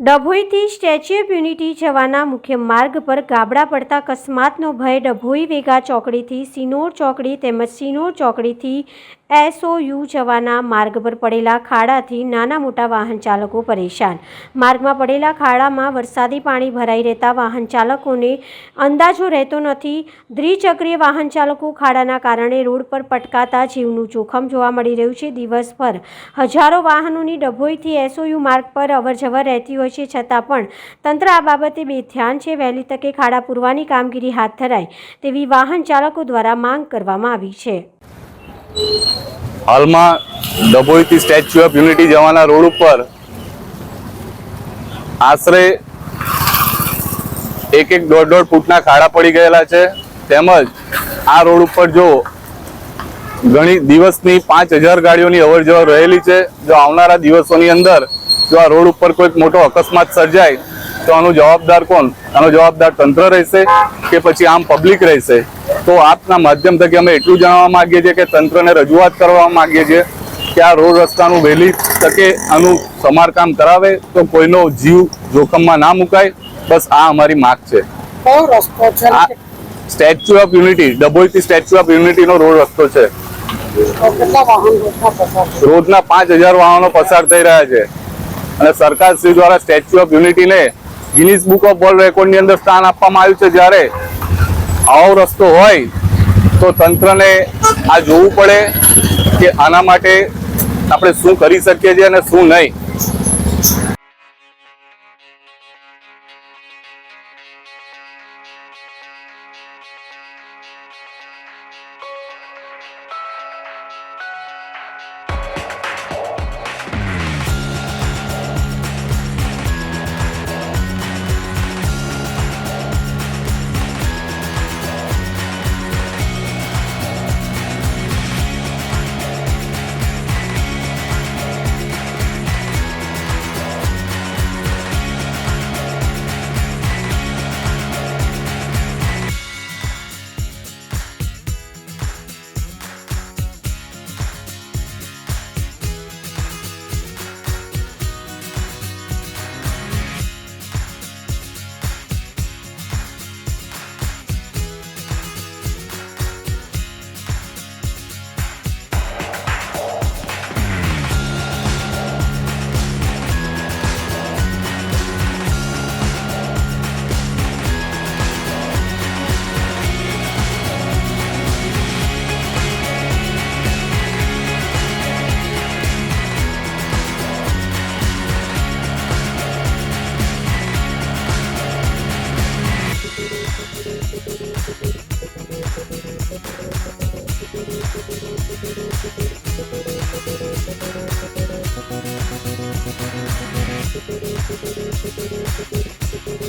ડભોઈથી statue of unity જવાના મુખ્ય માર્ગ પર ગાબડા પડતા અકસ્માતનો ભય ડભોઈ વેગા ચોકડીથી સિનોર ચોકડી તેમજ સિનોર ચોકડીથી એસઓયુ જવાના માર્ગ પર પડેલા ખાડાથી નાના મોટા વાહન ચાલકો પરેશાન. માર્ગમાં પડેલા ખાડામાં વરસાદી પાણી ભરાઈ રહેતા વાહન ચાલકોને અંદાજો રહેતો નથી. દ્વિચક્રીય વાહન ચાલકો ખાડાના કારણે રોડ પર પટકાતા જીવનું જોખમ જોવા મળી રહ્યું છે. દિવસભર હજારો વાહનોની ડભોઈથી એસઓયુ માર્ગ પર અવરજવર રહેતી હોય છે છતાં પણ તંત્ર આ બાબતે બેધ્યાન છે. વહેલી તકે ખાડા પૂરવાની કામગીરી હાથ ધરાય તેવી વાહન ચાલકો દ્વારા માંગ કરવામાં આવી છે. હાલમાં ડભોઈથી સ્ટેચ્યુ ઓફ યુનિટી જવાના રોડ ઉપર આશરે એક એક દોઢ દોઢ ફૂટના ખાડા પડી ગયેલા છે. તેમજ આ રોડ ઉપર જો ઘણી દિવસની પાંચ હજાર ગાડીઓની અવર જવર રહેલી છે. જો આવનારા દિવસોની અંદર જો આ રોડ ઉપર કોઈક મોટો અકસ્માત સર્જાય તો આનો જવાબદાર કોણ? આનો જવાબદાર તંત્ર રહેશે કે પછી આમ પબ્લિક રહેશે? તો આપના માધ્યમ થકી અમે એટલું જણાવવા માંગીએ છીએ કે તંત્રને રજૂઆત કરવા માંગીએ છીએ કે આ રોડ રસ્તાનું વહેલી તકે આનું સમારકામ કરાવે તો કોઈનો જીવ જોખમમાં ના મુકાય. બસ આ અમારી માગ છે. કયો રસ્તો છે? આ સ્ટેચ્યુ ઓફ યુનિટી ડભોઈથી સ્ટેચ્યુ ઓફ યુનિટીનો રોડ રસ્તો છે. રોજના પાંચ હજાર વાહનો પસાર થઈ રહ્યા છે. અને સરકાર શ્રી દ્વારા સ્ટેચ્યુ ઓફ યુનિટીને ગિનિસ બુક ઓફ વર્લ્ડ રેકોર્ડની અંદર સ્થાન આપવામાં આવ્યું છે. જ્યારે આવો રસ્તો હોય તો તંત્રને આ જોવું પડે કે આના માટે આપણે શું કરી શકીએ છીએ અને શું નહીં. Thank